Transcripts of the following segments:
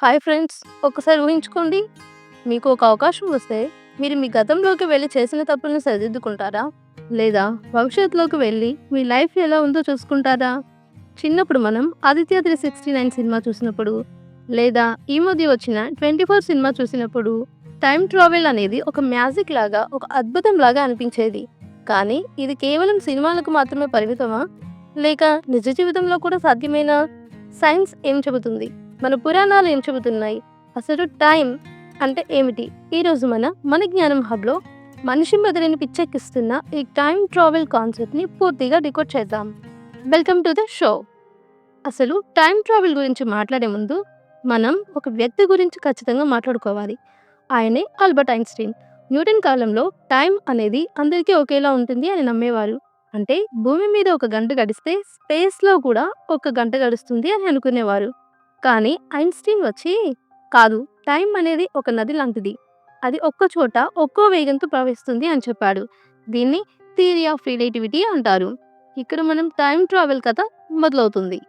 Hi friends ఒకసారి ఊహించుకోండి. మీకు ఒక అవకాశం వస్తే మీరు మీ గతంలోకి వెళ్ళి చేసిన తప్పులను సరిదిద్దుకుంటారా? లేదా భవిష్యత్తులోకి వెళ్ళి మీ లైఫ్ ఎలా ఉందో చూసుకుంటారా? చిన్నప్పుడు మనం Aditya three sixty nine cinema చూసినప్పుడు లేదా ఈ మధ్య వచ్చిన ట్వంటీ ఫోర్ సినిమా చూసినప్పుడు టైం ట్రావెల్ అనేది ఒక మ్యాజిక్ లాగా ఒక అద్భుతం లాగా అనిపించేది. కానీ ఇది కేవలం సినిమాలకు మాత్రమే పరిమితమా? లేక నిజ జీవితంలో కూడా సాధ్యమైన సైన్స్ ఏం చెబుతుంది? మన పురాణాలు ఏం చెబుతున్నాయి? అసలు టైం అంటే ఏమిటి? ఈరోజు మన మన జ్ఞానం హబ్లో మనిషి మెదడుని పిచ్చెక్కిస్తున్న ఈ టైం ట్రావెల్ కాన్సెప్ట్ని పూర్తిగా డికోడ్ చేద్దాం. Welcome to the show. అసలు టైం ట్రావెల్ గురించి మాట్లాడే ముందు మనం ఒక వ్యక్తి గురించి ఖచ్చితంగా మాట్లాడుకోవాలి. ఆయనే ఆల్బర్ట్ ఐన్స్టీన్. న్యూటన్ కాలంలో టైం అనేది అందరికీ ఒకేలా ఉంటుంది అని నమ్మేవారు. అంటే భూమి మీద ఒక గంట గడిస్తే స్పేస్లో కూడా ఒక గంట గడుస్తుంది అని అనుకునేవారు. కానీ ఐన్స్టీన్ వచ్చి కాదు టైం అనేది ఒక నది లాంటిది. అది ఒక్క చోట ఒక్కో వేగంతో ప్రవహిస్తుంది అని చెప్పాడు. దీన్ని థియరీ ఆఫ్ రిలేటివిటీ అంటారు. ఇక్కడ మనం టైం ట్రావెల్ కథ మొదలవుతుంది.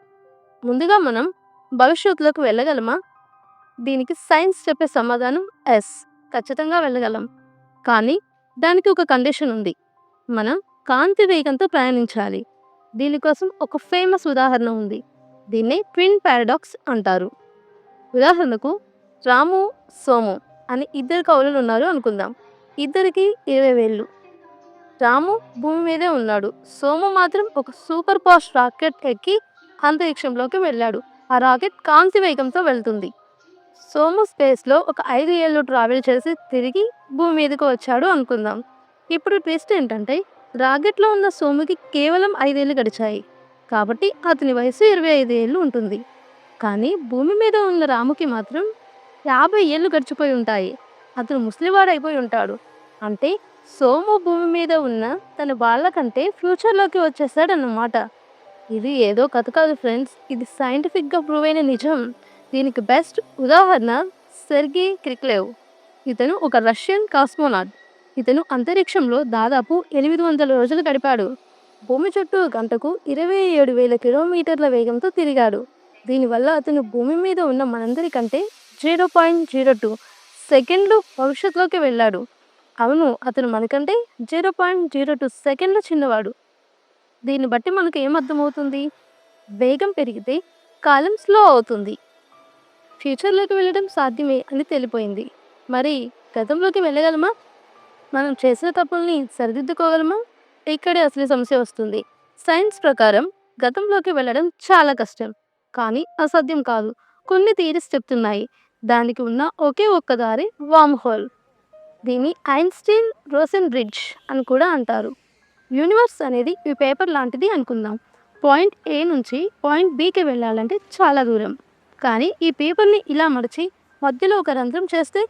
ముందుగా మనం భవిష్యత్తులోకి వెళ్ళగలమా? దీనికి సైన్స్ చెప్పే సమాధానం ఎస్ ఖచ్చితంగా వెళ్ళగలం. కానీ దానికి ఒక కండిషన్ ఉంది. మనం కాంతి వేగంతో ప్రయాణించాలి. దీనికోసం ఒక ఫేమస్ ఉదాహరణ ఉంది. దీన్నే ట్విన్ పారాడాక్స్ అంటారు. ఉదాహరణకు రాము సోము అని ఇద్దరు కవులు ఉన్నారు అనుకుందాం. ఇద్దరికి ఇరవై వేళ్ళు. రాము భూమి మీదే ఉన్నాడు. సోము మాత్రం ఒక సూపర్ పాస్ట్ రాకెట్ ఎక్కి అంతరిక్షంలోకి వెళ్ళాడు. ఆ రాకెట్ కాంతి వేగంతో వెళ్తుంది. సోము స్పేస్లో ఒక ఐదు ఏళ్ళు ట్రావెల్ చేసి తిరిగి భూమి మీదకు వచ్చాడు అనుకుందాం. ఇప్పుడు ట్విస్ట్ ఏంటంటే రాకెట్లో ఉన్న సోముకి కేవలం ఐదేళ్ళు గడిచాయి. కాబట్టి అతని వయసు ఇరవై ఐదు ఏళ్ళు ఉంటుంది. కానీ భూమి మీద ఉన్న రాముకి మాత్రం యాభై ఏళ్ళు గడిచిపోయి ఉంటాయి. అతను ముసలివాడు అయిపోయి ఉంటాడు. అంటే సోము భూమి మీద ఉన్న తన వాళ్ళకంటే ఫ్యూచర్లోకి వచ్చేస్తాడన్నమాట. ఇది ఏదో కథ కాదు ఫ్రెండ్స్. ఇది సైంటిఫిక్గా ప్రూవ్ అయిన నిజం. దీనికి బెస్ట్ ఉదాహరణ సెర్గీ క్రిక్లేవ్. ఇతను ఒక రష్యన్ కాస్మోనాట్. ఇతను అంతరిక్షంలో దాదాపు ఎనిమిది వందల రోజులు గడిపాడు. భూమి చుట్టూ గంటకు ఇరవై ఏడు వేల కిలోమీటర్ల వేగంతో తిరిగాడు. దీనివల్ల అతను భూమి మీద ఉన్న మనందరికంటే జీరో పాయింట్ జీరో టూ సెకండ్లు భవిష్యత్తులోకి వెళ్ళాడు. అవును అతను మనకంటే జీరో పాయింట్ జీరో టూ సెకండ్లు చిన్నవాడు. దీన్ని బట్టి మనకు ఏం అర్థమవుతుంది వేగం పెరిగితే కాలం స్లో అవుతుంది. ఫ్యూచర్లోకి వెళ్ళడం సాధ్యమే అని తెలిపోయింది. మరి గతంలోకి వెళ్ళగలమా? మనం చేసిన తప్పుల్ని సరిదిద్దుకోగలమా? ఇక్కడే అసలు సమస్య వస్తుంది. సైన్స్ ప్రకారం గతంలోకి వెళ్ళడం చాలా కష్టం. కానీ అసాధ్యం కాదు. కొన్ని థియరీస్ చెప్తున్నాయి. దానికి ఉన్న ఒకే ఒక్క దారి వామ్ హోల్ దీన్ని ఐన్స్టీన్ రోసెన్ బ్రిడ్జ్ అని కూడా అంటారు. యూనివర్స్ అనేది ఈ పేపర్ లాంటిది అనుకుందాం. పాయింట్ ఏ నుంచి పాయింట్ బీకి వెళ్ళాలంటే చాలా దూరం. కానీ ఈ పేపర్ని ఇలా మడిచి మధ్యలో ఒక రంధ్రం చేస్తే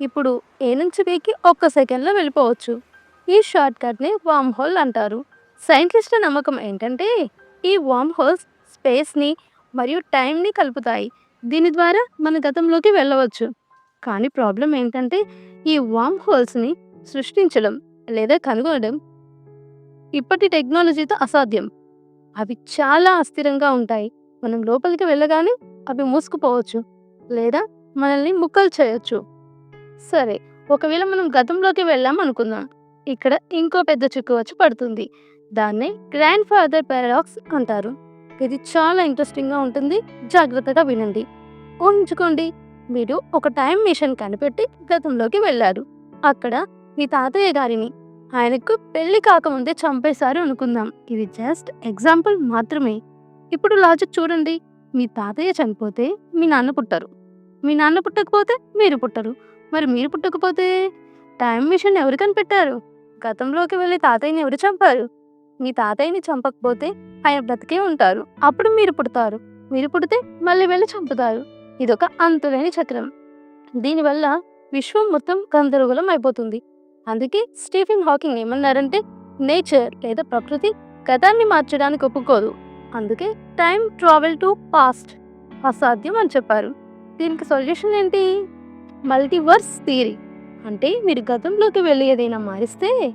ఇప్పుడు ఏ నుంచి బీకి ఒక్క సెకండ్లో వెళ్ళిపోవచ్చు. ఈ షార్ట్ కట్ని వామ్ హోల్ అంటారు. సైంటిస్టుల నమ్మకం ఏంటంటే ఈ వామ్ హోల్స్ స్పేస్ని మరియు టైంని కలుపుతాయి. దీని ద్వారా మన గతంలోకి వెళ్ళవచ్చు. కానీ ప్రాబ్లం ఏంటంటే ఈ వామ్ హోల్స్ని సృష్టించడం లేదా కనుగొనడం ఇప్పటి టెక్నాలజీతో అసాధ్యం. అవి చాలా అస్థిరంగా ఉంటాయి. మనం లోపలికి వెళ్ళగానే అవి మూసుకుపోవచ్చు లేదా మనల్ని ముక్కలు చేయొచ్చు. సరే ఒకవేళ మనం గతంలోకి వెళ్ళాం అనుకుందాం ఇక్కడ ఇంకో పెద్ద చిక్కు వచ్చి పడుతుంది. దాన్నే గ్రాండ్ ఫాదర్ పారాడాక్స్ అంటారు. ఇది చాలా ఇంట్రెస్టింగ్గా ఉంటుంది. జాగ్రత్తగా వినండి. ఊహించుకోండి మీరు ఒక టైం మిషన్ కనిపెట్టి గతంలోకి వెళ్ళారు. అక్కడ మీ తాతయ్య గారిని ఆయనకు పెళ్ళి కాకముందే చంపేశారు అనుకుందాం. ఇది జస్ట్ ఎగ్జాంపుల్ మాత్రమే. ఇప్పుడు లాజిక్ చూడండి. మీ తాతయ్య చనిపోతే మీ నాన్న పుట్టరు. మీ నాన్న పుట్టకపోతే మీరు పుట్టరు. మరి మీరు పుట్టకపోతే టైం మిషన్ ఎవరు కనిపెట్టారు? గతంలోకి వెళ్ళి తాతయ్యని ఎవరు చంపారు? మీ తాతయ్యని చంపకపోతే ఆయన బ్రతికే ఉంటారు. అప్పుడు మీరు పుడతారు. మీరు పుడితే మళ్ళీ వెళ్ళి చంపుతారు. ఇదొక అంతులేని చక్రం. దీనివల్ల విశ్వం మొత్తం గందరగోళం అయిపోతుంది. అందుకే స్టీఫెన్ హాకింగ్ ఏమన్నారంటే నేచర్ లేదా ప్రకృతి గతాన్ని మార్చడానికి ఒప్పుకోదు. అందుకే టైం ట్రావెల్ టు పాస్ట్ అసాధ్యం అని చెప్పారు. దీనికి సొల్యూషన్ ఏంటి? Multiverse theory. అంటే మీరు గతంలోకి వెళ్ళి ఏదైనా మారిస్తే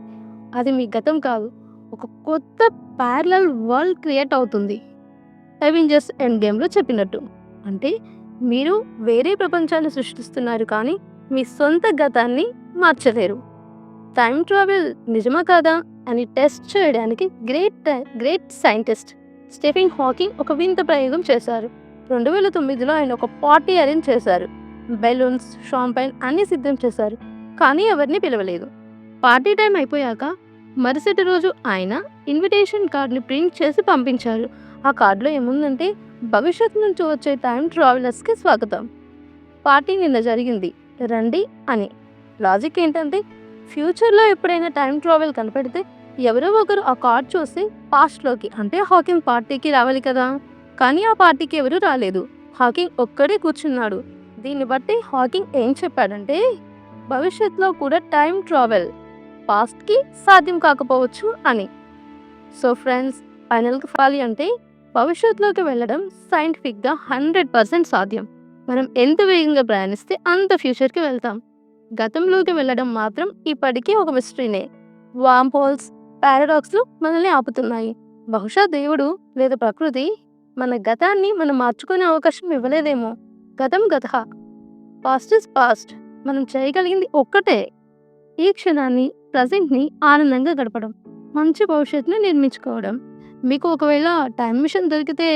అది మీ గతం కాదు. ఒక కొత్త ప్యారలల్ వరల్డ్ క్రియేట్ అవుతుంది. అవెంజర్స్ ఎండ్ గేమ్లో చెప్పినట్టు. అంటే మీరు వేరే ప్రపంచాన్ని సృష్టిస్తున్నారు కానీ మీ సొంత గతాన్ని మార్చలేరు. టైం ట్రావెల్ నిజమా కాదా అని టెస్ట్ చేయడానికి great great scientist Stephen Hawking ఒక వింత ప్రయోగం చేశారు. రెండు వేల తొమ్మిదిలో ఆయన ఒక పార్టీ అరేంజ్ చేశారు. బెలూన్స్ షాంపైన్ అన్నీ సిద్ధం చేశారు. కానీ ఎవరిని పిలవలేదు. పార్టీ టైం అయిపోయాక మరుసటి రోజు ఆయన ఇన్విటేషన్ కార్డుని ప్రింట్ చేసి పంపించారు. ఆ కార్డులో ఏముందంటే భవిష్యత్తు నుంచి వచ్చే టైం ట్రావెలర్స్కి స్వాగతం. పార్టీ నిన్న జరిగింది. రండి అని. లాజిక్ ఏంటంటే ఫ్యూచర్లో ఎప్పుడైనా టైం ట్రావెల్ కనపడితే ఎవరో ఒకరు ఆ కార్డ్ చూసి పాస్ట్లోకి అంటే హాకింగ్ పార్టీకి రావాలి కదా. కానీ ఆ పార్టీకి ఎవరు రాలేదు. హాకింగ్ ఒక్కడే కూర్చున్నాడు. దీన్ని బట్టి హాకింగ్ ఏం చెప్పాడంటే భవిష్యత్తులో కూడా టైం ట్రావెల్ పాస్ట్కి సాధ్యం కాకపోవచ్చు అని. సో ఫ్రెండ్స్ ఫైనల్కి ఫాలి అంటే భవిష్యత్తులోకి వెళ్ళడం సైంటిఫిక్గా హండ్రెడ్ పర్సెంట్ సాధ్యం. మనం ఎంత వేగంగా ప్రయాణిస్తే అంత ఫ్యూచర్కి వెళ్తాం. గతంలోకి వెళ్ళడం మాత్రం ఇప్పటికీ ఒక మిస్టరీనే. వామ్ హోల్స్ పారాడాక్స్లు మనల్ని ఆపుతున్నాయి. బహుశా దేవుడు లేదా ప్రకృతి మన గతాన్ని మనం మార్చుకునే అవకాశం ఇవ్వలేదేమో. గతం గత పాస్ట్ ఇస్ పాస్ట్. మనం చేయగలిగింది ఒక్కటే. ఈ క్షణాన్ని ప్రజెంట్ని ఆనందంగా గడపడం మంచి భవిష్యత్తుని నిర్మించుకోవడం. మీకు ఒకవేళ టైం మిషన్ దొరికితే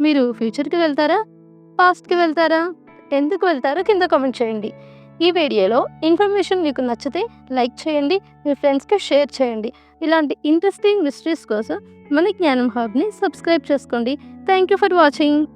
మీరు ఫ్యూచర్కి వెళ్తారా? పాస్ట్కి వెళ్తారా? ఎందుకు వెళ్తారో కింద కామెంట్ చేయండి. ఈ వీడియోలో ఇన్ఫర్మేషన్ మీకు నచ్చితే లైక్ చేయండి మీ ఫ్రెండ్స్కి షేర్ చేయండి. ఇలాంటి ఇంట్రెస్టింగ్ మిస్టరీస్ కోసం మన జ్ఞానం హబ్ని సబ్స్క్రైబ్ చేసుకోండి. Thank you for watching.